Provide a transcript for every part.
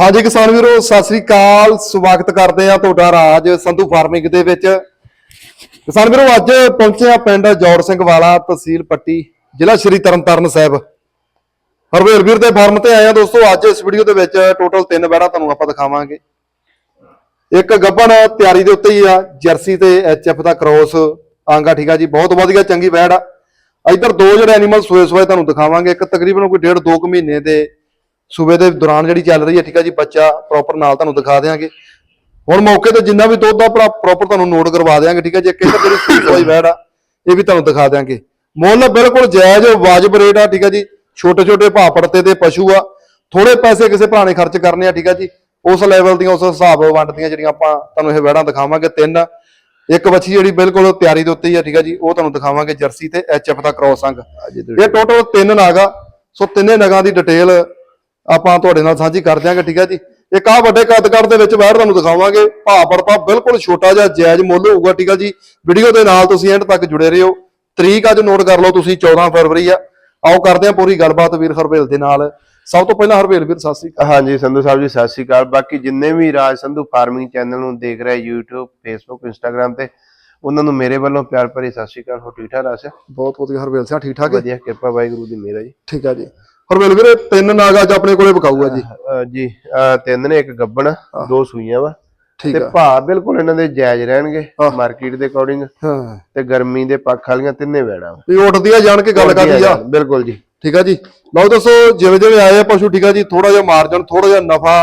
ਹਾਂਜੀ ਕਿਸਾਨ ਵੀਰੋ, ਸਤਿ ਸ੍ਰੀ ਅਕਾਲ। ਸਵਾਗਤ ਕਰਦੇ ਆ ਤੁਹਾਡਾ ਰਾਜ ਸੰਧੂ ਫਾਰਮਿੰਗ ਦੇ ਵਿੱਚ। ਕਿਸਾਨ ਵੀਰੋ, ਅੱਜ ਪਹੁੰਚੇ ਆ ਪਿੰਡ ਜੌੜ ਸਿੰਘ ਵਾਲਾ, ਤਹਿਸੀਲ ਪੱਟੀ, ਜ਼ਿਲ੍ਹਾ ਸ਼੍ਰੀ ਤਰਨਤਾਰਨ ਸਾਹਿਬ। ਹਰਵੇਲ ਵੀਰ ਦੇ ਫਾਰਮ ਤੇ ਆਏ ਆ ਦੋਸਤੋ, ਅੱਜ ਇਸ ਵੀਡੀਓ ਦੇ ਵਿੱਚ ਟੋਟਲ ਤਿੰਨ ਬੈੜਾਂ ਤੁਹਾਨੂੰ ਆਪਾਂ ਦਿਖਾਵਾਂਗੇ। ਇੱਕ ਗੱਬਣ ਤਿਆਰੀ ਦੇ ਉੱਤੇ ਹੀ ਆ, ਜਰਸੀ ਤੇ ਐਚਐਫ ਦਾ ਕ੍ਰੋਸ ਆਂਗਾ ਠੀਕ ਆ ਜੀ, ਬਹੁਤ ਵਧੀਆ, ਚੰਗੀ ਬੈੜ ਆ। ਇਧਰ ਦੋ ਜਿਹੜੇ ਐਨੀਮਲ ਸੋਏ ਸੂਏ ਤੁਹਾਨੂੰ ਦਿਖਾਵਾਂਗੇ। ਇੱਕ ਤਕਰੀਬਨ ਕੋਈ ਡੇਢ ਦੋ ਕੁ ਮਹੀਨੇ ਦੇ ਸੂਬੇ ਦੇ ਦੌਰਾਨ ਜਿਹੜੀ ਚੱਲ ਰਹੀ ਹੈ ਠੀਕ ਆ ਜੀ ਬੱਚਾ ਪ੍ਰੋਪਰ ਨਾਲ ਤੁਹਾਨੂੰ ਦਿਖਾ ਦੇਵਾਂਗੇ ਹੁਣ ਮੌਕੇ ਤੇ ਜਿੰਨਾ ਵੀ ਦੁੱਧ ਆ ਪ੍ਰੋਪਰ ਤੁਹਾਨੂੰ ਨੋਟ ਕਰਵਾ ਦੇਵਾਂਗੇ ਠੀਕ ਆ ਜੀ ਇੱਧਰ ਜਿਹੜੀ ਸੂਈ ਸੂਈ ਬੈੜ ਆ ਇਹ ਵੀ ਤੁਹਾਨੂੰ ਦਿਖਾ ਦੇਵਾਂਗੇ ਮੁੱਲ ਬਿਲਕੁਲ ਜਾਇਜ਼ ਵਾਜਬ ਰੇਟ ਆ ਠੀਕ ਆ ਜੀ ਛੋਟੇ ਛੋਟੇ ਭਾਅ ਪੜਤੇ ਤੇ ਪਸ਼ੂ ਆ ਥੋੜੇ ਪੈਸੇ ਕਿਸੇ ਭਰਾ ਨੇ ਖਰਚ ਕਰਨੇ ਆ ਠੀਕ ਆ ਜੀ ਉਸ ਲੈਵਲ ਦੀਆਂ ਉਸ ਹਿਸਾਬ ਵੰਡ ਦੀਆਂ ਜਿਹੜੀਆਂ ਆਪਾਂ ਤੁਹਾਨੂੰ ਇਹ ਵੈੜਾਂ ਦਿਖਾਵਾਂਗੇ ਤਿੰਨ। ਇੱਕ ਬੱਚੀ ਜਿਹੜੀ ਬਿਲਕੁਲ ਤਿਆਰੀ ਦੇ ਉੱਤੇ ਹੀ ਆ ਠੀਕ ਆ ਜੀ ਉਹ ਤੁਹਾਨੂੰ ਦਿਖਾਵਾਂਗੇ ਜਰਸੀ ਤੇ ਐਚਐਫ ਦਾ ਕ੍ਰੋਸ ਅੰਗ। ਇਹ ਟੋਟਲ ਤਿੰਨ ਨਾਗਾ ਸੋ ਤਿੰਨੇ ਨਗਾਂ ਦੀ ਡਿਟੇਲ ਆਪਾਂ ਤੁਹਾਡੇ ਨਾਲ ਸਾਂਝੀ ਕਰ ਦਿਆਂਗੇ ਠੀਕ ਆ ਜੀ? ਇੱਕ ਆ ਵੱਡੇ ਕੱਦ-ਕੱਦ ਦੇ ਵਿੱਚ ਬਾਹਰ ਤੁਹਾਨੂੰ ਦਿਖਾਵਾਂਗੇ। ਭਾਅ ਪੜਤਾ ਬਿਲਕੁਲ ਛੋਟਾ ਜਿਹਾ ਜਾਇਜ਼ ਮੁੱਲ ਹੋਊਗਾ ਠੀਕ ਆ ਜੀ? ਵੀਡੀਓ ਦੇ ਨਾਲ ਤੁਸੀਂ ਐਂਡ ਤੱਕ ਜੁੜੇ ਰਹੋ। ਤਰੀਕ ਅੱਜ ਨੋਟ ਕਰ ਲਓ ਤੁਸੀਂ 14 ਫਰਵਰੀ ਆ। ਆਓ ਕਰਦੇ ਹਾਂ ਪੂਰੀ ਗੱਲਬਾਤ ਵੀਰ ਹਰਵੇਲ ਦੇ ਨਾਲ। ਸਭ ਤੋਂ ਪਹਿਲਾਂ ਹਰਵੇਲ ਵੀਰ ਸਤਿ ਸ੍ਰੀ ਅਕਾਲ। ਹਾਂਜੀ ਸੰਧੂ ਸਾਹਿਬ ਜੀ ਸਤਿ ਸ਼੍ਰੀ ਅਕਾਲ। ਬਾਕੀ ਜਿੰਨੇ ਵੀ ਰਾਜ ਸੰਧੂ ਫਾਰਮਿੰਗ ਚੈਨਲ ਨੂੰ ਦੇਖ ਰਹੇ YouTube Facebook Instagram ਤੇ ਉਹਨਾਂ ਨੂੰ ਮੇਰੇ ਵੱਲੋਂ ਪਿਆਰ ਭਰੀ ਸਤਿ ਸ਼੍ਰੀ ਅਕਾਲ। ਹੋ ਠੀਕ ਠਾਕ ਰਾਸ ਬਹੁਤ ਵਧੀਆ ਹਰਵੇਲ ਸਿੰਘ ਠੀਕ ਠਾਕ ਹੈ? ਵਧੀਆ ਕਿਰਪਾ ਵਾਹਿਗੁਰੂ ਦੀ ਮਿਹਰ ਹੈ ਜੀ। ਠੀਕ ਆ ਜੀ। ਹਰਵੇਲ ਵੀਰੇ ਤਿੰਨ ਨਾਗ ਅੱਜ ਆਪਣੇ ਕੋਲੇ ਵਿਕਾਊ ਆ ਜੀ ਜੀ ਤਿੰਨ ਨੇ ਇੱਕ ਗੱਬਣ ਦੋ ਸੂਈਆਂ ਵਾ। ਤੇ ਭਾਅ ਬਿਲਕੁਲ ਇਹਨਾਂ ਦੇ ਜਾਇਜ਼ ਰਹਿਣਗੇ ਮਾਰਕੀਟ ਦੇ ਅਕੋਰਡਿੰਗ ਹਾਂ। ਤੇ ਗਰਮੀ ਦੇ ਪੱਖ ਵਾਲੀਆਂ ਤਿੰਨੇ ਵੈੜਾਂ ਵਾ। ਉੱਠਦੀ ਆ ਜਾਣ ਕੇ ਗੱਲ ਕਰਦੀ ਆ। ਬਿਲਕੁਲ ਜੀ। ਠੀਕ ਆ ਜੀ। ਲਓ ਦੱਸੋ ਜਿਵੇਂ ਜਿਵੇਂ ਆਏ ਆ ਪਸ਼ੂ ਠੀਕ ਆ ਜੀ ਥੋੜਾ ਜਿਹਾ ਮਾਰਜਨ ਥੋੜਾ ਜਿਹਾ ਨਫਾ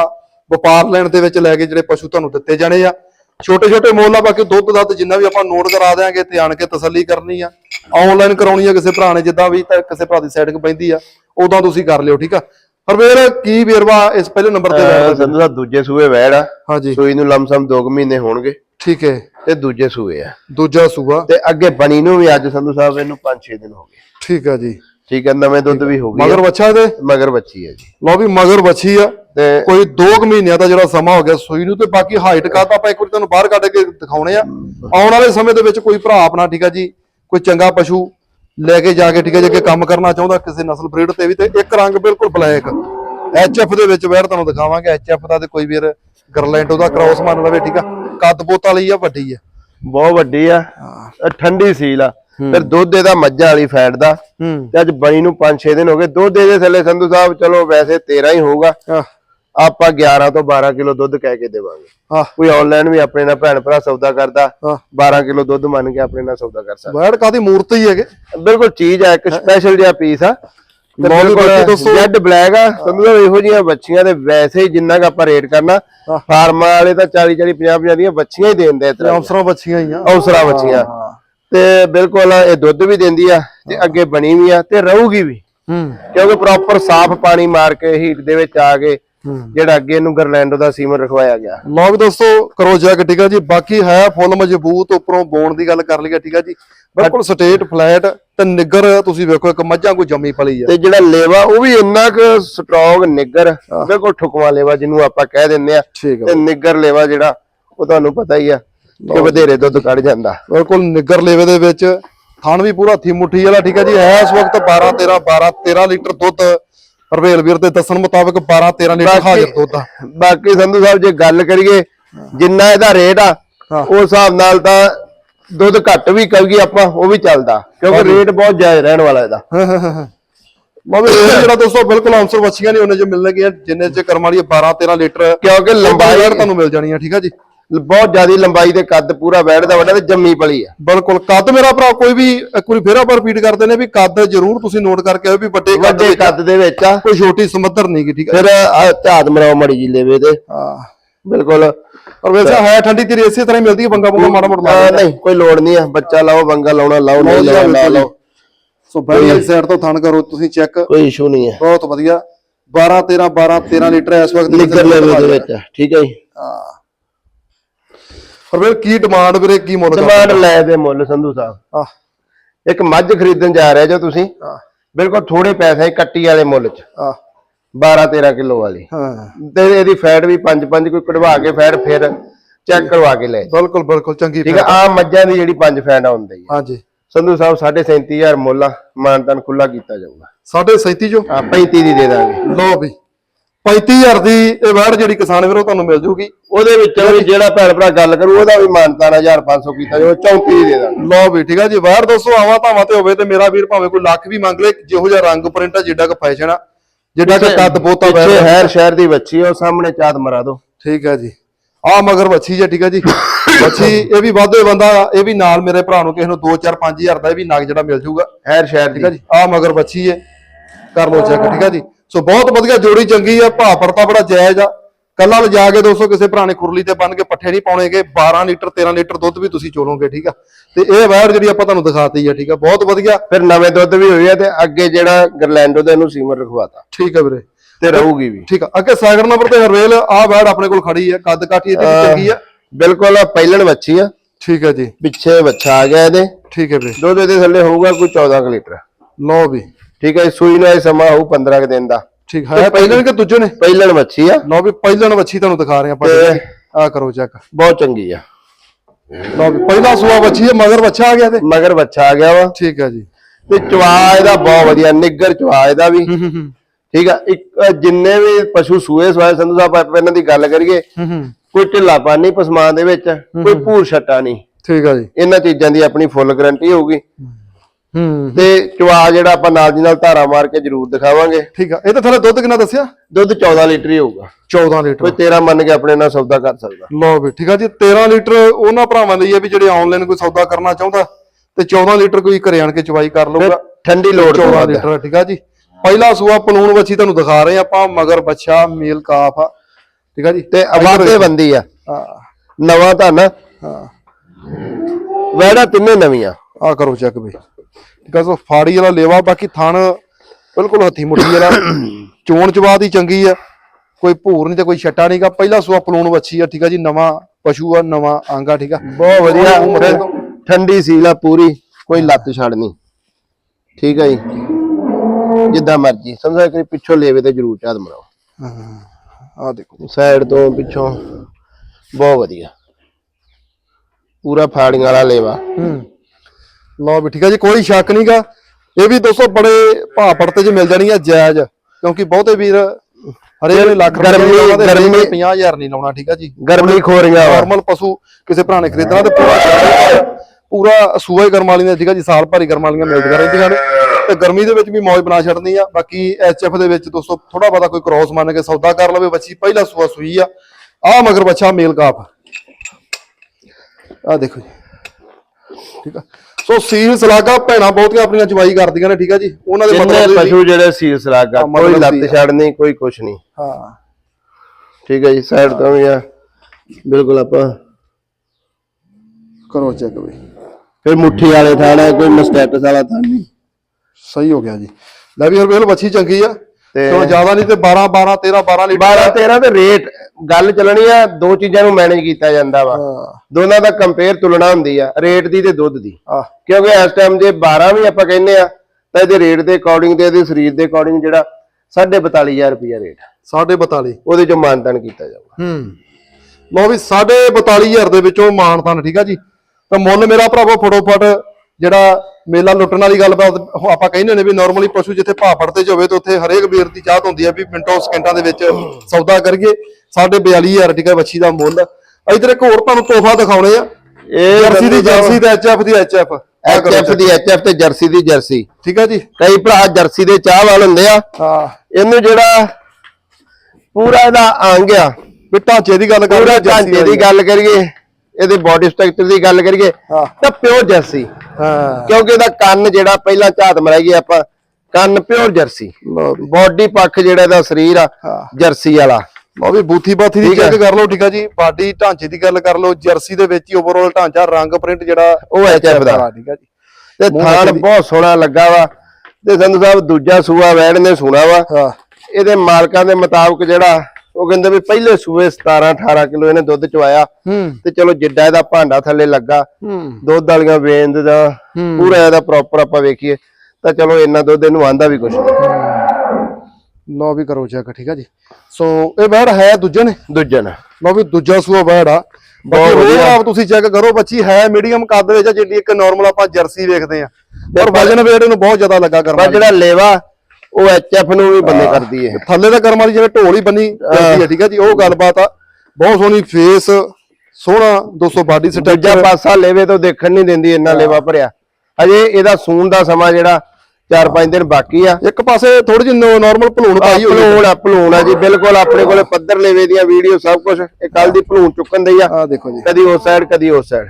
ਵਪਾਰ ਲੈਣ ਦੇ ਵਿੱਚ ਲੈ ਕੇ ਜਿਹੜੇ ਪਸ਼ੂ ਤੁਹਾਨੂੰ ਦਿੱਤੇ ਜਾਣੇ ਆ। ਛੋਟੇ ਛੋਟੇ ਮੁੱਲ ਆ ਬਾਕੀ ਦੁੱਧ ਦੱਧ ਜਿੰਨਾ ਵੀ ਆਪਾਂ ਨੋਟ ਕਰਾ ਦੇਾਂਗੇ ਤੇ ਆਣ ਕੇ ਤਸੱਲੀ ਕਰਨੀ ਆ। ਆਨਲਾਈਨ ਕਰਾਉਣੀ ਆ ਕਿਸੇ ਭਰਾ ਨੇ ਜਿੱਦਾਂ ਵੀ ਤਾਂ ਕਿਸੇ ਭਰਾ ਦੀ ਸਾਈਡ ਪੈਂਦੀ ਆ ਉਦੋਂ ਤੁਸੀਂ ਕਰ ਲਿਓ ਠੀਕ ਆ? ਹਰਵੇਰ ਕੀ ਵੇਰਵਾ ਇਸ ਪਹਿਲੇ ਨੰਬਰ ਤੇ ਸੰਧੂ ਸਾਹਿਬ ਦੂਜੇ ਸੂਏ ਵੈੜ ਆ। ਹਾਂਜੀ। ਸੂਈ ਨੂੰ ਲਮਸਮ 2 ਮਹੀਨੇ ਹੋਣਗੇ। ਠੀਕ ਹੈ। ਤੇ ਦੂਜੇ ਸੂਏ ਆ। ਦੂਜਾ ਸੂਆ। ਤੇ ਅੱਗੇ ਬਣੀ ਨੂੰ ਵੀ ਅੱਜ ਸੰਧੂ ਸਾਹਿਬ ਇਹਨੂੰ 5-6 ਦਿਨ ਹੋ ਗਏ। ਠੀਕ ਆ ਜੀ। ਠੀਕ ਹੈ ਨਵੇਂ ਦੁੱਧ ਵੀ ਹੋ ਗਈ ਮਗਰ ਬੱਚਾ ਇਹਦੇ? ਮਗਰ ਬੱਚੀ ਹੈ ਜੀ। ਲਓ ਵੀ ਮਗਰ ਬੱਚੀ ਆ। ਤੇ ਕੋਈ 2 ਮਹੀਨਿਆਂ ਦਾ ਜਿਹੜਾ ਸਮਾਂ ਹੋ ਗਿਆ ਸੂਈ ਨੂੰ ਤੇ ਬਾਕੀ ਹਾਈਟ ਕਾ ਤਾਂ ਆਪਾਂ ਇੱਕ ਵਾਰ ਤੁਹਾਨੂੰ ਬਾਹਰ ਕੱਢ ਕੇ ਦਿਖਾਉਣੇ ਆ। ਆਉਣ ਵਾਲੇ ਸਮੇਂ ਦੇ ਵਿੱਚ ਕੋਈ ਭਰਾ ਆਪਣਾ ਠੀਕ ਆ ਜੀ ਕੋਈ ਚੰਗਾ ਪਸ਼ੂ ਲੈ ਕੇ ਜਾ ਕੇ ਠੀਕ ਆ ਜੀ ਅੱਗੇ ਕੰਮ ਕਰਨਾ ਚਾਹੁੰਦਾ ਕਿਸੇ ਨਸਲ ਬਰੀਡ ਤੇ ਵੀ ਤੇ ਇੱਕ ਰੰਗ ਬਿਲਕੁਲ ਬਲੈਕ। ਐਚਐਫ ਦੇ ਵਿੱਚ ਵੈਰ ਤੁਹਾਨੂੰ ਦਿਖਾਵਾਂਗੇ। ਐਚਐਫ ਦਾ ਤੇ ਕੋਈ ਵੀਰ ਗਰਲੈਂਡ ਉਹਦਾ ਕ੍ਰਾਸ ਮੰਨ ਲਵੇ ਠੀਕ? ਆ ਕੱਦ ਬੋਤ ਵਾਲੀ ਆ ਵੱਡੀ ਆ? ਬਹੁਤ ਵੱਡੀ ਆ। ਠੰਡੀ ਸੀਲ ਆ। ਫਿਰ ਦੁੱਧ ਇਹਦਾ ਮੱਝਾਂ ਵਾਲੀ ਫੈਟ ਦਾ। ਹੂੰ। ਤੇ ਅੱਜ ਬਣੀ ਨੂੰ 5-6 ਦਿਨ ਹੋ ਗਏ। ਦੁੱਧ ਇਹਦੇ ਥੱਲੇ ਸੰਧੂ ਸਾਹਿਬ ਚਲੋ ਵੈਸੇ 13 ਹੀ ਹੋਊਗਾ। ਆਪਾਂ 11 ਤੋਂ 12 ਕਿਲੋ ਦੁੱਧ ਕਹਿ ਕੇ ਦੇਵਾਂਗੇ। ਹਾਂ। ਕੋਈ ਆਨਲਾਈਨ ਵੀ ਆਪਣੇ ਨਾਲ ਭੈਣ ਭਰਾ ਸੌਦਾ ਕਰਦਾ ਹਾਂ। 12 ਕਿਲੋ ਦੁੱਧ ਮੰਨ ਕੇ ਆਪਣੇ ਨਾਲ ਸੌਦਾ ਕਰ ਸਕਦਾ। ਵੈਰ ਕਾਦੀ ਮੂਰਤ ਹੀ ਹੈਗੇ। ਬਿਲਕੁਲ ਚੀਜ਼ ਆ ਇੱਕ ਸਪੈਸ਼ਲ ਜਿਹਾ ਪੀਸ ਆ। ਜੈਡ ਬਲੈਕ ਆ। ਸਮਝ ਇਹੋ ਜੀਆਂ ਬੱਚੀਆਂ ਤੇ ਵੈਸੇ ਹੀ ਜਿੰਨਾ ਕ ਆਪਾਂ ਰੇਟ ਕਰਨਾ ਹਾਂ। ਫਾਰਮਾਂ ਵਾਲੇ ਤਾਂ 40 40 50 50 ਦੀਆਂ ਬੱਚੀਆਂ ਹੀ ਦੇਂਦੇ ਇਸ ਤਰ੍ਹਾਂ। ਅਫਸਰਾਂ ਬੱਚੀਆਂ ਹੀ ਆ। ਔਸਰਾ ਬੱਚੀਆਂ ਹਾਂ। ਤੇ ਬਿਲਕੁਲ ਇਹ ਦੁੱਧ ਵੀ ਦਿੰਦੀ ਆ ਤੇ ਅੱਗੇ ਬਣੀ ਵੀ ਆ ਤੇ ਰਹੂਗੀ ਵੀ। ਹੂੰ। ਕਿਉਂਕਿ ਪ੍ਰੋਪਰ ਸਾਫ਼ ਪਾਣੀ ਮਾਰ ਕੇ ਹੀਟ ਦੇ ਵਿੱਚ ਆ ਕੇ ਹੂੰ ਜਿਹੜਾ ਅੱਗੇ ਇਹਨੂੰ ਗਰਲੈਂਡੋ ਦਾ ਸੀਮਨ ਰਖਵਾਇਆ ਗਿਆ। ਵੀ ਦੋਸਤੋ ਕਰੋ ਚੈੱਕ ਠੀਕ ਆ ਜੀ? ਬਾਕੀ ਹੈ ਫੁੱਲ ਮਜ਼ਬੂਤ ਉੱਪਰੋਂ ਬੋਨ ਦੀ ਗੱਲ ਕਰ ਲਈਏ ਠੀਕ ਆ ਜੀ? ਬਿਲਕੁਲ ਸਟੇਟ ਫਲੈਟ ਤੇ ਨਿੱਗਰ ਤੁਸੀਂ ਵੇਖੋ ਇੱਕ ਮੱਝਾਂ ਕੋਈ ਜੰਮੀ ਪਲੀ ਆ। ਤੇ ਜਿਹੜਾ ਲੇਵਾ ਉਹ ਵੀ ਇੰਨਾ ਕੁ ਸਟਰੋਂਗ ਨਿੱਗਰ ਬਿਲਕੁਲ ਠੁਕਵਾ ਲੇਵਾ ਜਿਹਨੂੰ ਆਪਾਂ ਕਹਿ ਦਿੰਦੇ ਆ। ਤੇ ਨਿੱਗਰ ਲੇਵਾ ਜਿਹੜਾ ਉਹ ਤੁਹਾਨੂੰ ਪਤਾ ਹੀ ਆ ਕਿ ਵਧੇਰੇ ਦੁੱਧ ਕੱਢ ਜਾਂਦਾ। ਬਿਲਕੁਲ ਨਿੱਗਰ ਲੇਵੇ ਦੇ ਵਿੱਚ ਥਣ ਵੀ ਪੂਰਾ ਥੀ ਮੁੱਠੀ ਵਾਲਾ ਠੀਕ ਆ ਜੀ? ਹੈ ਇਸ ਵਕਤ 12 13 12 13 ਲੀਟਰ ਦੁੱਧ ਹਰਵੇਲ ਵੀਰ ਦੇ ਦੱਸਣ ਮੁਤਾਬਕ 12 13 ਲੀਟਰ ਹਾਜ਼ਰ ਦੁੱਧ ਆ। ਬਾਕੀ ਸੰਧੂ ਸਾਹਿਬ ਜੇ ਗੱਲ ਕਰੀਏ ਜਿੰਨਾ ਇਹਦਾ ਰੇਟ ਆ ਹਾਂ। ਉਸ ਹਿਸਾਬ ਨਾਲ ਤਾਂ ਦੁੱਧ ਘੱਟ ਵੀ ਕਹੂਗੀ ਆਪਾਂ ਉਹ ਵੀ ਚੱਲਦਾ। ਕਿਉਂਕਿ ਰੇਟ ਬਹੁਤ ਜਾਇਜ਼ ਰਹਿਣ ਵਾਲਾ ਇਹਦਾ। ਲਓ ਵੀ ਇਹ ਜਿਹੜਾ ਦੋਸਤੋ ਬਿਲਕੁਲ ਆਨਸਰ ਬੱਚੀਆਂ ਨਹੀਂ ਉਹਨੇ ਚ ਮਿਲਣਗੀਆਂ ਜਿੰਨੇ ਚ ਕਰਮ ਵਾਲੀ 12 13 ਲੀਟਰ ਕਿਉਂਕਿ ਲੰਬਾਈ ਲੰਬਾਈ ਤੁਹਾਨੂੰ ਮਿਲ ਜਾਣੀ ਆ ਠੀਕ ਆ ਜੀ? ਬਹੁਤ ਜ਼ਿਆਦੀ ਲੰਬਾਈ ਦੇ ਕੱਦ ਪੂਰਾ ਬੈਠਦਾ ਵੱਡਾ ਤੇ ਜੰਮੀ ਪਲੀ ਆ। ਬਿਲਕੁਲ ਕੱਦ ਮੇਰਾ ਭਰਾ ਕੋਈ ਵੀ ਇੱਕ ਵਾਰੀ ਫੇਰ ਆਪਾਂ ਰਿਪੀਟ ਕਰਦੇ ਨੇ ਵੀ ਕੱਦ ਜ਼ਰੂਰ ਤੁਸੀਂ ਨੋਟ ਕਰਕੇ ਆਓ ਵੀ ਵੱਡੇ ਕੱਦ ਵੱਡੇ ਕੱਦ ਦੇ ਵਿੱਚ ਆ। ਕੋਈ ਛੋਟੀ ਸਮੱਧਰ ਨਹੀਂ ਗੀ ਠੀਕ ਹੈ ਫਿਰ ਝਾਤ ਮਰਾਓ ਮੜੀ ਜੀ ਲੈਵੇ ਤੇ। ਹਾਂ। ਬਿਲਕੁਲ। ਪਰ ਵੈਸੇ ਹੈ ਠੰਡੀ ਤੇਰੀ ਇਸੇ ਤਰ੍ਹਾਂ ਹੀ ਮਿਲਦੀ ਹੈ ਬੰਗਾ ਬੰਗਾ ਮਾੜਾ ਮੋਟਾ ਨਹੀਂ ਕੋਈ ਲੋੜ ਨਹੀਂ ਆ। ਬੱਚਾ ਲਾਓ ਬੰਗਾ ਲਾਉਣਾ ਲਾਓ ਨਹੀਂ ਲਾਉਣਾ ਲਾਓ। ਸੋ ਬੜੀ ਵਾਲੀ ਸਾਈਡ ਤੋਂ ਥਣ ਕਰੋ ਤੁਸੀਂ ਚੈੱਕ ਕੋਈ ਇਸ਼ੂ ਨਹੀਂ ਹੈ ਬਹੁਤ ਵਧੀਆ। 12 13 12 13 ਲੀਟਰ ਇਸ ਵਕਤ ਲੈਵੇ ਦੇ ਵਿੱਚ ਠੀਕ ਹੈ ਜੀ। ਹਾਂ। ਪਰ ਵੀਰ ਕੀ ਡਿਮਾਂਡ ਵੀਰੇ ਕੀ ਮੁੱਲ ਡਿਮਾਂਡ ਲੈ ਦੇ ਮੁੱਲ ਸੰਧੂ ਸਾਹਿਬ। ਆ ਇੱਕ ਮੱਝ ਖਰੀਦਣ ਜਾ ਰਹੇ ਜੋ ਤੁਸੀਂ ਆ ਬਿਲਕੁਲ ਥੋੜੇ ਪੈਸੇ ਕੱਟੀ ਵਾਲੇ ਮੁੱਲ 'ਚ। ਆ 12 13 ਕਿਲੋ ਵਾਲੀ। ਹਾਂ। ਤੇ ਇਹਦੀ ਫੈਟ ਵੀ 5 5 ਕੋਈ ਕਢਵਾ ਕੇ ਫੈਟ ਫਿਰ ਚੈੱਕ ਕਰਵਾ ਕੇ ਲੈ ਬਿਲਕੁਲ ਬਿਲਕੁਲ ਚੰਗੀ ਠੀਕ ਹੈ ਆ ਮੱਝਾਂ ਦੀ ਜਿਹੜੀ 5 ਫੈਟ ਆਉਂਦੀ ਹੈ ਹਾਂਜੀ। ਸੰਧੂ ਸਾਹਿਬ 37500 ਮੁੱਲ ਆ ਮਾਨਤਨ ਖੁੱਲਾ ਕੀਤਾ ਜਾਊਗਾ। ਸਾਢੇ 37 ਜੋ ਆ 35 ਦੀ ਦੇ ਦਾਂਗੇ। ਲਓ ਵੀ। 35000 ਦੀ ਇਹ ਵੈੜ ਜਿਹੜੀ ਕਿਸਾਨ ਵੀਰੋ ਤੁਹਾਨੂੰ ਮਿਲ ਜੂਗੀ। ਉਹਦੇ ਵਿੱਚੋਂ ਵੀ ਜਿਹੜਾ ਭੈਣ ਭਰਾ ਗੱਲ ਕਰੂ ਉਹਦਾ ਵੀ ਮਾਨਤਾਨ 1500 ਕੀਤਾ ਜੋ 34 ਦੇ ਦਾਂਗੇ। ਲਓ ਵੀ ਠੀਕ ਆ ਜੀ ਵੈੜ ਦੋਸਤੋ ਆਵਾ ਧਾਵਾ ਤੇ ਹੋਵੇ ਤੇ ਮੇਰਾ ਵੀਰ ਭਾਵੇਂ ਕੋਈ ਲੱਖ ਵੀ ਮੰਗ ਲੇ ਜਿਹੋ ਜਿਹਾ ਰੰਗ ਪ੍ਰਿੰਟ ਆ ਜਿੱਡਾ ਕ ਫੈਸ਼ਨ ਆ ਜਿੱਡਾ ਕ ਕੱਦ ਬੋਤਾ ਵੈੜ ਪਿੱਛੇ ਆ। ਹੈਰ ਸ਼ਹਿਰ ਦੀ ਬੱਚੀ ਆ, ਉਹ ਸਾਹਮਣੇ ਚਾਤ ਮਰਾ ਦੋ। ਠੀਕ ਹੈ ਜੀ। ਆ ਮਗਰ ਵੱਛੀ ਜੇ ਠੀਕ ਹੈ ਜੀ। ਵੱਛੀ ਇਹ ਵੀ ਵਾਧੇ ਬੰਦਾ ਇਹ ਵੀ ਨਾਲ ਮੇਰੇ ਭਰਾ ਨੂੰ ਕਿਸੇ ਨੂੰ 2-4 5000 ਦਾ ਇਹ ਵੀ ਨਗ ਜਿਹੜਾ ਮਿਲ ਜੂਗਾ। ਹੈਰ ਸ਼ਹਿਰ ਠੀਕ ਦੀ। ਜੀ ਆ ਮਗਰ ਬੱਚੀ ਹੈ ਕਰ ਲੋ ਚੈੱਕ ਠੀਕ ਹੈ ਜੀ। ਸੋ ਬਹੁਤ ਵਧੀਆ ਜੋੜੀ ਚੰਗੀ ਆ ਭਾਅ ਪੜਤਾ ਬੜਾ ਜਾਇਜ਼ ਆ। ਕੱਲਾ ਲਿਜਾ ਕੇ ਦੋਸਤੋ ਕਿਸੇ ਭਰਾ ਨੇ ਖੁਰਲੀ ਤੇ ਬੰਨ ਕੇ ਪੱਠੇ ਨਹੀਂ ਪਾਉਣੇਗੇ 12 ਲੀਟਰ 13 ਲੀਟਰ ਦੁੱਧ ਵੀ ਤੁਸੀਂ ਚੋਲੋਗੇ ਠੀਕ ਆ? ਤੇ ਇਹ ਵੈੜ ਜਿਹੜੀ ਆਪਾਂ ਤੁਹਾਨੂੰ ਦਿਖਾਤੀ ਆ ਠੀਕ ਆ? ਬਹੁਤ ਵਧੀਆ। ਫਿਰ ਨਵੇਂ ਦੁੱਧ ਵੀ ਹੋਈ ਆ ਤੇ ਅੱਗੇ ਜਿਹੜਾ ਗਰਲੈਂਡੋ ਦਾ ਇਹਨੂੰ ਸੀਮਰ ਰਖਵਾਤਾ। ਠੀਕ ਆ ਵੀਰੇ। ਤੇ ਰਹੂਗੀ ਵੀ। ਠੀਕ ਆ। ਅੱਗੇ ਸੈਕਿੰਡ ਨੰਬਰ ਤੇ ਹਰਵੇਲ ਆ ਵੈੜ ਆਪਣੇ ਕੋਲ ਖੜੀ ਆ ਕੱਦ ਕਾਠੀ ਇਹਦੀ ਚੰਗੀ ਆ। ਬਿਲਕੁਲ ਪਹਿਲਣ ਬੱਚੀ ਆ। ਠੀਕ ਆ ਜੀ। ਪਿੱਛੇ ਬੱਚਾ ਆ ਗਿਆ ਇਹਦੇ। ਠੀਕ ਹੈ ਵੀਰੇ। ਦੁੱਧ ਇਹਦੇ ਥੱਲੇ ਹੋਊਗਾ ਕੋਈ 14 ਕੁ ਲੀਟਰ। ਲਓ ਵੀ। ਠੀਕ ਹੈ ਸੂਈ ਨੂੰ ਇਹ ਸਮਾਂ ਹੋਊ 15 ਕੁ ਦਿਨ ਦਾ। ਠੀਕ ਹੈ ਪਹਿਲਾਂ ਕਿ ਦੂਜੇ ਨੇ? ਪਹਿਲਣ ਬੱਚੀ ਆ। ਲਓ ਵੀ ਪਹਿਲਾਂ ਵੱਛੀ ਤੁਹਾਨੂੰ ਦਿਖਾ ਰਹੇ ਆਪਾਂ ਆ ਕਰੋ ਚੈੱਕ ਬਹੁਤ ਚੰਗੀ ਆ। ਲਓ ਵੀ ਪਹਿਲਾ ਸੂਆ ਵੱਛੀ ਹੈ ਮਗਰ ਬੱਚਾ ਆ ਗਿਆ ਤੇ? ਮਗਰ ਬੱਚਾ ਆ ਗਿਆ ਵਾ। ਠੀਕ ਹੈ ਜੀ। ਤੇ ਚਵਾ ਇਹਦਾ ਬਹੁਤ ਵਧੀਆ ਨਿੱਗਰ ਚਵਾ ਇਹਦਾ ਵੀ। ਠੀਕ ਆ ਇੱਕ ਜਿੰਨੇ ਵੀ ਪਸ਼ੂ ਸੂਏ ਸਵਾਏ ਸੰਧੂ ਸਾਹਿਬ ਆਪਾਂ ਇਹਨਾਂ ਦੀ ਗੱਲ ਕਰੀਏ। ਕੋਈ ਢਿੱਲਾ ਪਾਣੀ ਪਸਮਾਨ ਦੇ ਵਿੱਚ ਕੋਈ ਭੂਰ ਛੱਟਾ ਨਹੀਂ। ਠੀਕ ਆ ਜੀ। ਇਹਨਾਂ ਚੀਜ਼ਾਂ ਦੀ ਆਪਣੀ ਫੁੱਲ ਗਾਰੰਟੀ ਹੋਊਗੀ। ਹੂੰ ਤੇ ਚਵਾ ਜਿਹੜਾ ਆਪਾਂ ਨਾਲ ਦੀ ਨਾਲ ਧਾਰਾ ਮਾਰ ਕੇ ਜ਼ਰੂਰ ਦਿਖਾਵਾਂਗੇ। ਠੀਕ ਆ। ਇਹ ਤਾਂ ਥਲੇ ਦੁੱਧ ਕਿੰਨਾ ਦੱਸਿਆ? ਦੁੱਧ 14 ਲੀਟਰ ਹੀ ਹੋਊਗਾ। 14 ਲੀਟਰ। ਕੋਈ 13 ਮੰਨ ਕੇ ਆਪਣੇ ਨਾਲ ਸੌਦਾ ਕਰ ਸਕਦਾ। ਲਓ ਵੀ ਠੀਕ ਆ ਜੀ। 13 ਲੀਟਰ ਉਹਨਾਂ ਭਰਾਵਾਂ ਲਈ ਹੈ ਵੀ ਜਿਹੜੇ ਆਨਲਾਈਨ ਕੋਈ ਸੌਦਾ ਕਰਨਾ ਚਾਹੁੰਦਾ ਤੇ 14 ਲੀਟਰ ਕੋਈ ਘਰੇ ਆਣ ਕੇ ਚਵਾਈ ਕਰ ਲਊਗਾ। ਠੰਡੀ ਲੋੜ ਤੋਂ 14 ਬਾਅਦ ਲੀਟਰ ਆ, ਠੀਕ ਆ ਜੀ। ਪਹਿਲਾ ਸੂਆ ਪਲੂਣ ਵੱਛੀ ਤੁਹਾਨੂੰ ਦਿਖਾ ਰਹੇ ਆ ਆਪਾਂ ਮਗਰ ਬੱਚਾ ਮੇਲ ਕਾਫ ਆ। ਠੀਕ ਆ ਜੀ। ਤੇ ਆਵਾਜ਼ੇ ਬੰਦੀ ਆ। ਹਾਂ। ਨਵਾਂ ਧਨ ਹਾਂ। ਵੈੜਾ ਤਿੰਨੇ ਨਵੀਆਂ। ਆ ਕਰੋ ਚੈੱਕ ਬਈ ਠੀਕ ਆ ਸੋ ਫਾੜੀ ਵਾਲਾ ਲੇਵਾ ਬਾਕੀ ਥਣ ਬਿਲਕੁਲ ਹੱਥੀ ਮੁੱਠੀ ਵਾਲਾ। ਚੋਣ ਚਵਾ ਦੀ ਚੰਗੀ ਆ। ਕੋਈ ਭੂਰ ਨਹੀਂ ਤੇ ਕੋਈ ਛੱਟਾ ਨਹੀਂਗਾ ਪਹਿਲਾ ਸੂਆ ਪਲੂਣ ਵੱਛੀ ਆ ਠੀਕ ਆ ਜੀ। ਨਵਾਂ ਪਸ਼ੂ ਆ ਨਵਾਂ ਆਂਗਾ ਠੀਕ ਆ। ਬਹੁਤ ਵਧੀਆ। ਠੰਡੀ ਸੀਲ ਆ ਪੂਰੀ। ਕੋਈ ਲੱਤ ਛੱਡਣੀ ਠੀਕ ਹੈ ਜੀ। ਜਿੱਦਾਂ ਮਰਜ਼ੀ। ਸਮਝਾ ਕਿ ਪਿੱਛੋਂ ਲੇਵੇ ਤੇ ਜ਼ਰੂਰ ਝਾਦ ਮਰਾਓ ਆ ਦੇਖੋ। ਸਾਈਡ ਤੋਂ ਪਿੱਛੋਂ। ਬਹੁਤ ਵਧੀਆ। ਪੂਰਾ ਫਾੜੀਆਂ ਵਾਲਾ ਲੇਵਾ। ਹੂੰ। ਲਓ ਵੀ ਠੀਕ ਆ ਜੀ ਕੋਈ ਸ਼ੱਕ ਨਹੀਂਗਾ ਇਹ ਵੀ ਦੋਸਤੋ ਬੜੇ ਭਾਅ ਪੜਤੇ ਚ ਮਿਲ ਜਾਣੀ ਆ ਜਾਇਜ਼। ਕਿਉਂਕਿ ਬਹੁਤੇ ਵੀਰ ਹਰੇਕ ਨੇ ਲੱਖ ਗਰਮੀ- ਗਰਮੀ- 50000 ਨਹੀਂ ਲਾਉਣਾ ਠੀਕ ਆ ਜੀ। ਗਰਮੀ ਖੋਰੀਆਂ ਵਾ। ਨਾਰਮਲ ਪਸ਼ੂ ਕਿਸੇ ਭਰਾ ਨੇ ਖਰੀਦਣਾ ਤੇ ਪੂਰਾ ਪੂਰਾ ਸੂਆ ਹੀ ਕਰਮ ਵਾਲੀਆਂ ਠੀਕ ਆ ਜੀ ਸਾਲ ਭਰੀ ਕਰਮ ਵਾਲੀਆਂ ਮਿਲਦੀਆਂ ਰਹਿੰਦੀਆਂ ਨੇ। ਤੇ ਗਰਮੀ ਦੇ ਵਿੱਚ ਵੀ ਮੌਜ ਬਣਾ ਛੱਡਣੀ ਆ। ਬਾਕੀ ਐਚਐਫ ਦੇ ਵਿੱਚ ਦੋਸਤੋ ਥੋੜਾ ਬਹੁਤਾ ਕੋਈ ਕ੍ਰੋਸ ਮੰਨ ਕੇ ਸੌਦਾ ਕਰ ਲਵੇ ਬੱਚੀ ਪਹਿਲਾ ਸੂਆ ਸੂਈ ਆ। ਆ ਮਗਰ ਬੱਚਾ ਮੇਲ ਕਾਪ। ਆ ਦੇਖੋ ਜੀ। ਠੀਕ ਆ। ਸੋ ਸੀਲ ਸਲਾਗਾ ਭੈਣਾ ਬਹੁਤੀਆਂ ਆਪਣੀਆਂ ਚਵਾਈ ਕਰਦੀਆਂ ਨੇ ਠੀਕ ਆ ਜੀ? ਉਹਨਾਂ ਦੇ ਜਿੰਨੇ ਮਤਲਬ ਪਸ਼ੂ ਜਿਹੜੇ ਸੀਲ ਸਲਾਗਾ ਹਾਂ, ਕੋਈ ਲੱਤ ਆ। ਛੱਡਣੀ ਕੋਈ ਕੁਛ ਨਹੀਂ। ਹਾਂ। ਠੀਕ ਹੈ ਜੀ ਸਾਈਡ ਤੋਂ ਵੀ ਆ। ਬਿਲਕੁਲ ਆਪਾਂ ਕਰੋ ਚੈੱਕ ਬਈ ਫਿਰ ਮੁੱਠੀ ਵਾਲੇ ਥਾਣਾ ਕੋਈ ਮਸਟੈਟਸ ਵਾਲਾ ਥਾਣਾ। ਨਹੀਂ ਸਹੀ ਹੋ ਗਿਆ ਜੀ। ਲੈ ਵੀ ਹਰਵੇਲ ਬੱਚੀ ਚੰਗੀ ਆ। ਤੇ- ਚਲੋ ਜ਼ਿਆਦਾ ਨਹੀਂ ਤੇ 12 12 13 12 ਲੀਟਰ 12 13 ਤੇ ਰੇਟ ਗੱਲ ਚੱਲਣੀ ਆ ਦੋ ਚੀਜ਼ਾਂ ਨੂੰ ਮੈਨੇਜ ਕੀਤਾ ਜਾਂਦਾ ਵਾ। ਦੋਨਾਂ ਦਾ ਕੰਪੇਅਰ ਤੁਲਨਾ ਹੁੰਦੀ ਆ ਰੇਟ ਦੀ ਤੇ ਦੁੱਧ ਦੀ। ਕਿਉਂਕਿ ਇਸ ਟਾਈਮ ਜੇ 12 ਵੀ ਆਪਾਂ ਕਹਿੰਦੇ ਆ ਤਾਂ ਇਹਦੇ ਰੇਟ ਦੇ ਅਕੋਰਡਿੰਗ ਤੇ ਇਹਦੇ ਸਰੀਰ ਦੇ ਅਕੋਰਡਿੰਗ ਜਿਹੜਾ 42500 ਰੁਪਿਆ ਰੇਟ ਸਾਢੇ 42 ਉਹਦੇ ਚੋਂ ਮਾਨਤਨ ਕੀਤਾ ਜਾਊਗਾ। ਹੂੰ। ਲਓ ਵੀ ਸਾਢੇ 42000 ਦੇ ਵਿੱਚੋਂ ਮਾਨਤਾਨ ਠੀਕ ਆ ਜੀ? ਤਾਂ ਮੁੱਲ ਮੇਰਾ ਭਰਾਵੋ ਫਟੋਫਟ ਜਿਹੜਾ ਮੇਲਾ ਲੁੱਟਣ ਵਾਲੀ ਗੱਲ ਬਾਤ ਉਹ ਆਪਾਂ ਕਹਿੰਦੇ ਨੇ ਵੀ ਨਾਰਮਲੀ ਪਸ਼ੂ ਜਿੱਥੇ ਭਾਅ ਫੜਦੇ ਚ ਹੋਵੇ ਤੇ ਉੱਥੇ ਹਰੇਕ ਵੀਰ ਦੀ ਚਾਹਤ ਹੁੰਦੀ ਆ ਵੀ ਮਿੰਟੋ ਸਕਿੰਟਾਂ ਦੇ ਵਿੱਚ ਸੌਦਾ ਕਰੀਏ। ਸਾਢੇ 42000 ਠੀਕ ਆ ਵੱਛੀ ਦਾ ਮੁੱਲ। ਇਧਰ ਇੱਕ ਹੋਰ ਤੁਹਾਨੂੰ ਤੋਹਫਾ ਦਿਖਾਉਣੇ ਆ। ਇਹ ਜਰਸੀ ਦੀ ਜਰਸੀ ਤੇ ਐਚਐਫ ਦੀ ਐਚਐਫ ਐਚਐਫ ਦੀ ਐਚਐਫ ਤੇ ਜਰਸੀ ਦੀ ਜਰਸੀ। ਠੀਕ ਆ ਜੀ। ਕਈ ਭਰਾ ਜਰਸੀ ਦੇ ਚਾਹ ਵਾਲ ਹੁੰਦੇ ਆ। ਹਾਂ। ਇਹਨੂੰ ਜਿਹੜਾ ਪੂਰਾ ਇਹਦਾ ਅੰਗ ਆ। ਵੀ ਢਾਂਚੇ ਦੀ ਗੱਲ ਕਰ ਪੂਰਾ ਜਰਸੀ ਢਾਂਚੇ ਦੀ ਗੱਲ ਕਰੀਏ ਇਹਦੇ ਬਾਡੀ ਸਟਰਕਚਰ ਦੀ ਗੱਲ ਕਰੀਏ ਹਾਂ। ਤਾਂ ਪਿਓਰ ਜਰਸੀ। ਹਾਂ। ਕਿਉਂਕਿ ਇਹਦਾ ਕੰਨ ਜਿਹੜਾ ਪਹਿਲਾਂ ਝਾਤ ਮਰਾਈਏ ਆਪਾਂ ਕੰਨ ਪਿਓਰ ਜਰਸੀ। ਬਾਡੀ ਪੱਖ ਜਿਹੜਾ ਇਹਦਾ ਸਰੀਰ ਆ। ਜਰਸੀ ਵਾਲਾ। ਲਓ ਵੀ ਬੂਥੀ ਬਾਥੀ ਦੀ। ਚੈੱਕ ਕਰ ਲਓ ਠੀਕ ਆ ਜੀ। ਬਾਡੀ ਢਾਂਚੇ ਦੀ ਗੱਲ ਕਰ ਲਓ ਜਰਸੀ ਦੇ ਵਿੱਚ ਹੀ ਓਵਰਆਲ ਢਾਂਚਾ ਰੰਗ ਪ੍ਰਿੰਟ ਜਿਹੜਾ ਉਹ HF ਦਾ। ਠੀਕ ਆ ਜੀ। ਤੇ ਦੀ- ਬਹੁਤ ਸੋਹਣਾ ਲੱਗਾ ਵਾ। ਤੇ ਸੰਧੂ ਸਾਹਿਬ ਦੂਜਾ ਸੂਆ ਵੈੜ ਨੇ ਸੁਣਾ ਵਾ। ਇਹਦੇ ਮਾਲਕਾਂ ਦੇ ਮੁਤਾਬਕ ਜਿਹੜਾ ਉਹ ਕਹਿੰਦੇ ਵੀ ਪਹਿਲੇ ਸੂਏ 17 18 ਕਿਲੋ ਇਹਨੇ ਦੁੱਧ ਚਵਾਇਆ ਤੇ ਚਲੋ ਜਿੱਡਾ ਇਹਦਾ ਭਾਂਡਾ ਥੱਲੇ ਲੱਗਾ ਦੁੱਧ ਵਾਲੀਆਂ ਵੇਂਦ ਦਾ। ਪੂਰਾ ਇਹਦਾ ਪ੍ਰੋਪਰ ਆਪਾਂ ਵੇਖੀਏ ਤਾਂ ਚਲੋ ਇੰਨਾ ਦੁੱਧ ਇਹਨੂੰ ਆਂਦਾ ਵੀ ਕੁਛ ਲਓ ਵੀ ਕਰੋ ਚੈੱਕ ਠੀਕ ਆ ਜੀ। ਸੋ ਇਹ ਬੈੜ ਹੈ ਦੂਜੇ ਨੇ? ਦੂਜਨ ਲਓ ਵੀ ਦੂਜਾ ਸੂਆ ਬੈੜ ਆ। ਬਾਕੀ ਵਧੀਆ। ਆਪ ਤੁਸੀਂ ਚੈੱਕ ਕਰੋ ਬੱਚੀ ਹੈ ਮੀਡੀਅਮ ਕੱਦ ਵਿੱਚ ਆ, ਜਿੱਡੀ ਇੱਕ ਨਾਰਮਲ ਆਪਾਂ ਜਰਸੀ ਵੇਖਦੇ ਆ। ਪਰ ਵਜਨ ਵੇਟ ਇਹਨੂੰ ਬਹੁਤ ਜ਼ਿਆਦਾ ਲੱਗਾ ਪਰ ਜਿਹੜਾ ਲੇਵਾ ਉਹ ਐਚਐਫ ਨੂੰ ਵੀ ਬੰਦੇ ਕਰਦੀ ਹੈ ਥੱਲੇ ਦਾ ਕਰਮ ਵਾਲੀ ਜਿਵੇਂ ਢੋਲ ਹੀ ਬੰਨੀ ਜਾਂਦੀ ਹੈ ਠੀਕ ਹੈ ਜੀ ਉਹ ਗੱਲਬਾਤ ਆ। ਬਹੁਤ ਸੋਹਣੀ ਫੇਸ ਸੋਹਣਾ 200 ਬਾਡੀ ਦੂਜਾ ਸਟਰਕਚਰ ਪਾਸਾ ਲੇਵੇ ਤੋਂ ਦੇਖਣ ਨਹੀਂ ਦਿੰਦੀ ਇੰਨਾ ਲੇਵਾ ਭਰਿਆ। ਹਜੇ ਇਹਦਾ ਸੂਣ ਦਾ ਸਮਾਂ ਜਿਹੜਾ 4-5 ਦਿਨ ਬਾਕੀ ਆ। ਇੱਕ ਪਾਸੇ ਥੋੜੀ ਜਿਹੀ ਨਾਰਮਲ ਭਲੂਣ ਪਾਈ ਹੋਈ ਭਲੂਣ ਆ ਭਲੂਣ ਆ ਜੀ ਬਿਲਕੁਲ ਆਪਣੇ ਕੋਲੇ ਪੱਧਰ ਲੇਵੇ ਦੀਆਂ ਵੀਡੀਓ ਸਭ ਕੁਝ ਇਹ ਕੱਲ ਦੀ ਭਲੂਣ ਚੁੱਕਣ ਦੀ ਆ। ਆ ਦੇਖੋ ਜੀ। ਕਦੀ ਉਸ ਸਾਈਡ ਕਦੀ ਉਸ ਸਾਈਡ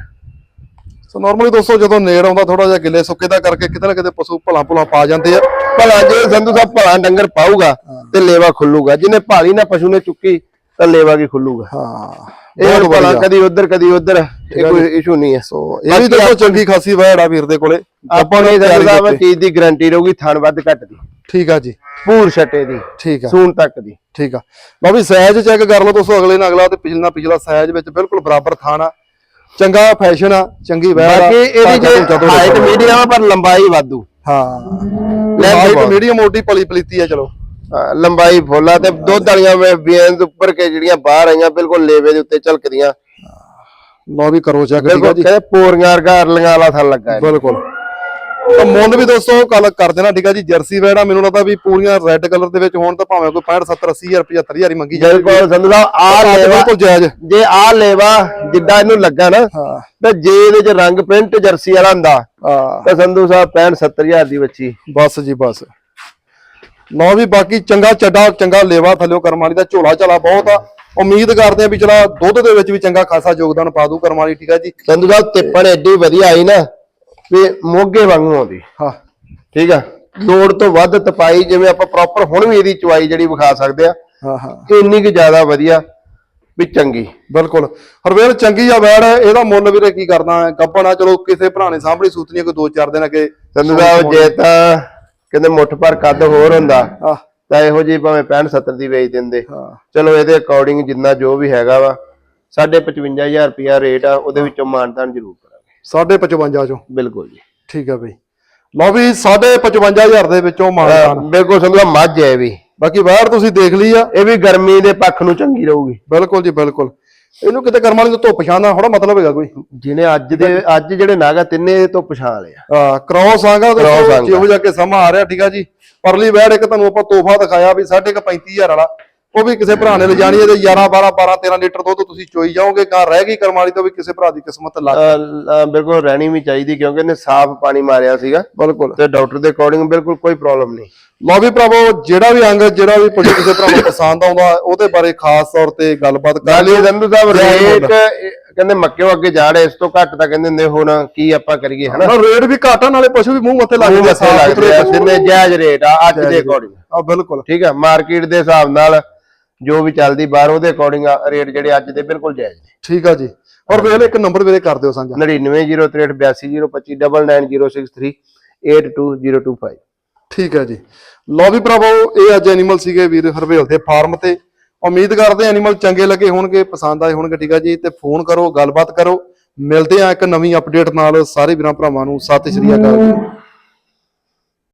ਸੋ ਨਾਰਮਲੀ ਦੋਸਤੋ ਜਦੋਂ ਨੇੜ ਆਉਂਦਾ ਥੋੜਾ ਜਿਹਾ ਗਿੱਲੇ ਸੁੱਕੇ ਦਾ ਕਰਕੇ ਕਿਤੇ ਨਾ ਕਿਤੇ ਪਸ਼ੂ ਭਲਾ ਭੁਲਾ ਪਾ ਜਾਂਦੇ ਆ। ਭਲਾ ਜੇ ਸੰਧੂ ਸਾਹਿਬ ਭਲਾ ਡੰਗਰ ਪਾਊਗਾ ਤੇ ਲੇਵਾ ਖੁੱਲੂਗਾ। ਜਿਹਨੇ ਭਾਲੀ ਨਾ ਪਸ਼ੂ ਨੇ ਚੁੱਕੀ ਤਾਂ ਲੇਵਾ ਕੀ ਖੁੱਲੂਗਾ? ਹਾਂ ਇਹ ਭਲਾ। ਕਦੀ ਉਧਰ ਕਦੀ ਉਧਰ ਇਹ ਕੋਈ ਇਸ਼ੂ ਨਹੀਂ ਹੈ। ਸੋ ਇਹ ਵੀ ਦੇਖੋ ਚੰਗੀ ਖਾਸੀ ਵੈੜ ਆ ਵੀਰ ਦੇ ਕੋਲੇ। ਆਪਾਂ ਨੇ ਸੰਧੂ ਸਾਹਿਬ। ਚੀਜ਼ ਦੀ ਗਾਰੰਟੀ ਰਹੂਗੀ ਥਣ ਵੱਧ ਘੱਟ ਦੀ। ਠੀਕ ਆ ਜੀ। ਪੂਰ ਛੱਟੇ ਦੀ ਠੀਕ ਆ। ਸੂਣ ਤੱਕ ਦੀ। ਠੀਕ ਆ। ਵੀ ਸਾਈਜ਼ ਚੈੱਕ ਕਰ ਲਓ ਦੋਸਤੋ ਅਗਲੇ ਨਾਲ ਅਗਲਾ ਤੇ ਪਿਛਲਾ ਪਿਛਲਾ ਸਾਈਜ਼ ਵਿੱਚ ਬਿਲਕੁਲ ਬਰਾਬਰ ਥਾਨ ਆ। ਚੰਗਾ ਫੈਸ਼ਨ ਆ ਚੰਗੀ ਵੈੜ ਆ। ਬਾਕੀ ਇਹਦੀ ਜੇ ਹਾਈਟ। ਮੀਡੀਅਮ ਆ ਪਰ ਲੰਬਾਈ ਵਾਧੂ। ਹਾਂ। ਲੈ ਬਹੁਤ। ਮੀਡੀਅਮ ਮੋਟੀ ਪਲੀ ਪਲੀਤੀ ਆ ਚਲੋ। ਹਾਂ, ਲੰਬਾਈ ਫੁੱਲਾ ਤੇ ਦੁੱਧ ਵਾਲੀਆਂ ਬੇਨਸ ਉੱਪਰ ਕੇ ਜਿਹੜੀਆਂ ਬਾਹਰ ਆਈਆਂ ਬਿਲਕੁਲ ਲੇਵੇ ਦੇ ਉੱਤੇ ਝਲਕਦੀਆਂ। ਲਓ ਵੀ ਕਰੋ ਚੈੱਕ ਠੀਕ ਆ ਬਿਲਕੁਲ ਜੀ ਕਹਿੰਦੇ ਪੋਰੀਆਂ ਵਰਗਾ ਅਰਲੀਆਂ ਵਾਲਾ ਥਣ ਲੱਗਾ ਹੈ ਬਿਲਕੁਲ। ਤਾਂ ਮੁੱਲ ਵੀ ਦੋਸਤੋ ਕੱਲ ਕਰ ਦੇਣਾ ਠੀਕ ਆ ਜੀ ਜਰਸੀ ਵੈੜਾ ਮੈਨੂੰ ਲੱਗਦਾ ਵੀ ਪੂਰੀਆਂ ਰੈੱਡ ਕਲਰ ਦੇ ਵਿੱਚ ਹੋਣ ਤਾਂ ਭਾਵੇਂ ਕੋਈ 65 70 80 ਹਜ਼ਾਰ 75000 ਹੀ ਮੰਗੀ ਜਾਵੇ। ਬਿਲਕੁਲ ਸੰਧੂ ਸਾਹਿਬ ਆ ਲੇਵਾ ਬਿਲਕੁਲ ਜਾਇਜ਼। ਜੇ ਆ ਲੇਵਾ ਜਿੱਦਾਂ ਇਹਨੂੰ ਲੱਗਾ ਨਾ ਤੇ ਜੇ ਇਹਦੇ ਚ ਰੰਗ ਪ੍ਰਿੰਟ ਜਰਸੀ ਵਾਲਾ ਹੁੰਦਾ ਤਾਂ ਸੰਧੂ ਸਾਹਿਬ 65 70000 ਦੀ ਬੱਚੀ। ਬਸ ਜੀ ਬਸ। ਲਓ ਵੀ ਬਾਕੀ ਚੰਗਾ ਚੱਡਾ ਚੰਗਾ ਲੇਵਾ ਥੱਲਿਓ ਕਰਮ ਵਾਲੀ ਦਾ ਝੋਲਾ ਝਾਲਾ ਬਹੁਤ ਆ। ਉਮੀਦ ਕਰਦੇ ਆ ਵੀ ਚਲਾ ਦੁੱਧ ਦੇ ਵਿੱਚ ਵੀ ਚੰਗਾ ਖਾਸਾ ਯੋਗਦਾਨ ਪਾ ਦੂ ਕਰਮ ਵਾਲੀ ਠੀਕ ਆ ਜੀ। ਸੰਧੂ ਸਾਹਿਬ ਤਿੱਪਣ ਐਡੀ ਵਧੀਆ ਆਈ ਨਾ। ਵੀ ਮੋਗੇ ਵਾਂਗੂ ਆਉਂਦੀ। ਹਾਂ। ਠੀਕ ਆ? ਲੋੜ ਤੋਂ ਵੱਧ ਤਪਾਈ ਜਿਵੇਂ ਆਪਾਂ ਪ੍ਰੋਪਰ ਹੁਣ ਵੀ ਇਹਦੀ ਚੁਆਈ ਜਿਹੜੀ ਵਿਖਾ ਸਕਦੇ ਆ ਹਾਂ ਹਾਂ। ਇੰਨੀ ਕਿ ਜ਼ਿਆਦਾ ਵਧੀਆ ਵੀ ਚੰਗੀ। ਬਿਲਕੁਲ। ਹਰਵੇਲ ਚੰਗੀ ਆ ਵੈੜ ਇਹਦਾ ਮੁੱਲ ਵੀਰੇ ਕੀ ਕਰਨਾ? ਹੈ ਗੱਪਣਾ ਚਲੋ ਕਿਸੇ ਭਰਾ ਨੇ ਸਾਹਮਣੇ ਸੂਤਰੀਆਂ ਕੋਈ 2-4 ਦਿਨ ਅੱਗੇ। ਸੰਧੂ ਸਾਹਿਬ ਜੇ ਤਾਂ ਕਹਿੰਦੇ ਮੁੱਠ ਪਰ ਕੱਦ ਹੋਰ ਹੁੰਦਾ। ਤਾਂ ਇਹੋ ਜਿਹੀ ਭਾਵੇਂ 65 70 ਦੀ ਵੇਚ ਦਿੰਦੇ। ਚਲੋ ਇਹਦੇ ਅਕੋਰਡਿੰਗ ਜਿੰਨਾ ਜੋ ਵੀ ਹੈਗਾ ਵਾ 55000 ਰੁਪਿਆ ਰੇਟ ਆ ਉਹਦੇ ਵਿੱਚੋਂ ਮਾਨਤਾਨ ਜ਼ਰੂਰ 55 ਚੋਂ। ਬਿਲਕੁਲ ਜੀ। ਠੀਕ ਆ ਬਈ। ਲਓ ਵੀ 55000 ਦੇ ਵਿੱਚੋਂ ਮਾਨਦਾਨ ਬਿਲਕੁਲ ਸਾਹਿਬ ਮੱਝ ਹੈ ਵੀ। ਬਾਕੀ ਵੈੜ ਤੁਸੀਂ ਦੇਖ ਲਈ ਆ। ਇਹ ਵੀ ਗਰਮੀ ਦੇ ਪੱਖ ਨੂੰ ਚੰਗੀ ਰਹੂਗੀ। ਬਿਲਕੁਲ ਜੀ ਬਿਲਕੁਲ। ਇਹਨੂੰ ਕਿਤੇ ਕਰਮ ਵਾਲੀ ਤੋਂ ਧੁੱਪ ਛਾਂ ਦਾ ਥੋੜਾ ਮਤਲਬ ਹੈਗਾ ਕੋਈ। ਜਿਹਨੇ ਅੱਜ ਦੇ ਅੱਜ ਜਿਹੜੇ ਨਾਗਾ ਤਿੰਨੇ ਤੋਂ ਪਛਾਣ ਲਿਆ ਆ। ਕ੍ਰੋਸ ਆਗਾ ਆਂਗਾ। ਜਿਹੋ ਜਿਹਾ ਕਿ ਸਮਾਂ ਆ ਰਿਹਾ ਠੀਕ ਆ ਜੀ। ਪਰਲੀ ਵੈੜ ਇੱਕ ਤੁਹਾਨੂੰ ਆਪਾਂ ਤੋਹਫਾ ਦਿਖਾਇਆ ਵੀ 35000 ਵਾਲਾ। ਉਹ ਵੀ ਕਿਸੇ ਭਰਾ ਨੇ ਲਿਜਾਣੀ ਹੈ ਤੇ 11 12 12 13 ਲੀਟਰ ਦੁੱਧ ਤੁਸੀਂ ਚੋਈ ਜਾਓਗੇ ਕਾਂ ਰਹਿ ਗਈ ਕਰਮ ਵਾਲੀ ਤੋਂ ਵੀ ਕਿਸੇ ਭਰਾ ਦੀ ਕਿਸਮਤ ਲੱਗ ਬਿਲਕੁਲ ਰਹਿਣੀ ਵੀ ਚਾਹੀਦੀ ਕਿਉਂਕਿ ਇਹਨੇ ਸਾਫ਼ ਪਾਣੀ ਮਾਰਿਆ ਸੀਗਾ। ਬਿਲਕੁਲ। ਤੇ ਡਾਕਟਰ ਦੇ ਅਕੋਰਡਿੰਗ ਬਿਲਕੁਲ ਕੋਈ ਪ੍ਰੋਬਲਮ ਨਹੀਂ। ਲਓ ਵੀ ਭਰਾਵੋ ਜਿਹੜਾ ਵੀ ਅੰਗ ਜਿਹੜਾ ਵੀ ਪਸ਼ੂ ਕਿਸੇ ਭਰਾ ਨੂੰ ਪਸੰਦ ਆਉਂਦਾ ਉਹਦੇ ਬਾਰੇ ਖਾਸ ਤੌਰ ਤੇ ਗੱਲਬਾਤ ਕਰ ਲਿਓ। ਸੰਧੂ ਸਾਹਿਬ ਜੈ ਰੇਟ ਕਹਿੰਦੇ ਮੱਕਿਓ ਅੱਗੇ ਜਾੜ ਇਸ ਤੋਂ ਘੱਟ ਤਾਂ ਕਹਿੰਦੇ ਹੁੰਦੇ ਹੁਣ ਕੀ ਆਪਾਂ ਕਰੀਏ ਹਨਾ? ਨਾ ਰੇਟ ਵੀ ਘੱਟ ਆ ਨਾਲੇ ਪਸ਼ੂ ਵੀ ਮੂੰਹ ਮੱਥੇ ਆ ਮੱਥੇ ਸਾਫ਼ ਸੁਥਰੇ ਪਸ਼ੂ। ਜਿੰਨੇ ਜਾਇਜ਼ ਰੇਟ ਆ ਅੱਜ ਦੇ ਅਕੋਰਡਿੰਗ। ਆ ਬਿਲਕੁਲ। ਠੀਕ ਆ ਮਾਰਕੀਟ ਦੇ ਹਿਸਾਬ ਨਾਲ ਜੋ ਵੀ ਚੱਲਦੀ ਬਾਹਰ ਉਹਦੇ ਅਕੋਰਡਿੰਗ ਰੇਟ ਜਿਹੜੇ ਅੱਜ ਦੇ ਬਿਲਕੁਲ ਜਾਇਜ਼ ਨੇ। ਠੀਕ ਆ ਜੀ। ਔਰ ਵੇਲੇ ਇੱਕ ਨੰਬਰ ਵੀਰੇ ਕਰ ਦਿਓ ਸਾਂਝਾ। 990382059906382025 ਠੀਕ ਹੈ ਜੀ। ਲਓ ਵੀ ਭਰਾਵੋ ਇਹ ਅੱਜ ਐਨੀਮਲ ਸੀਗੇ ਵੀਰ ਹਰਵੇਲ ਦੇ ਫਾਰਮ ਤੇ। ਉਮੀਦ ਕਰਦੇ ਐਨੀਮਲ ਚੰਗੇ ਲੱਗੇ ਹੋਣਗੇ ਪਸੰਦ ਆਏ ਹੋਣਗੇ ਠੀਕ ਆ ਜੀ। ਤੇ ਫੋਨ ਕਰੋ ਗੱਲਬਾਤ ਕਰੋ। ਮਿਲਦੇ ਆ ਇੱਕ ਨਵੀਂ ਅਪਡੇਟ ਨਾਲ। ਸਾਰੇ ਵੀਰਾਂ ਭਰਾਵਾਂ ਨੂੰ ਸਤਿ ਸ਼੍ਰੀ ਅਕਾਲ ਜੀ।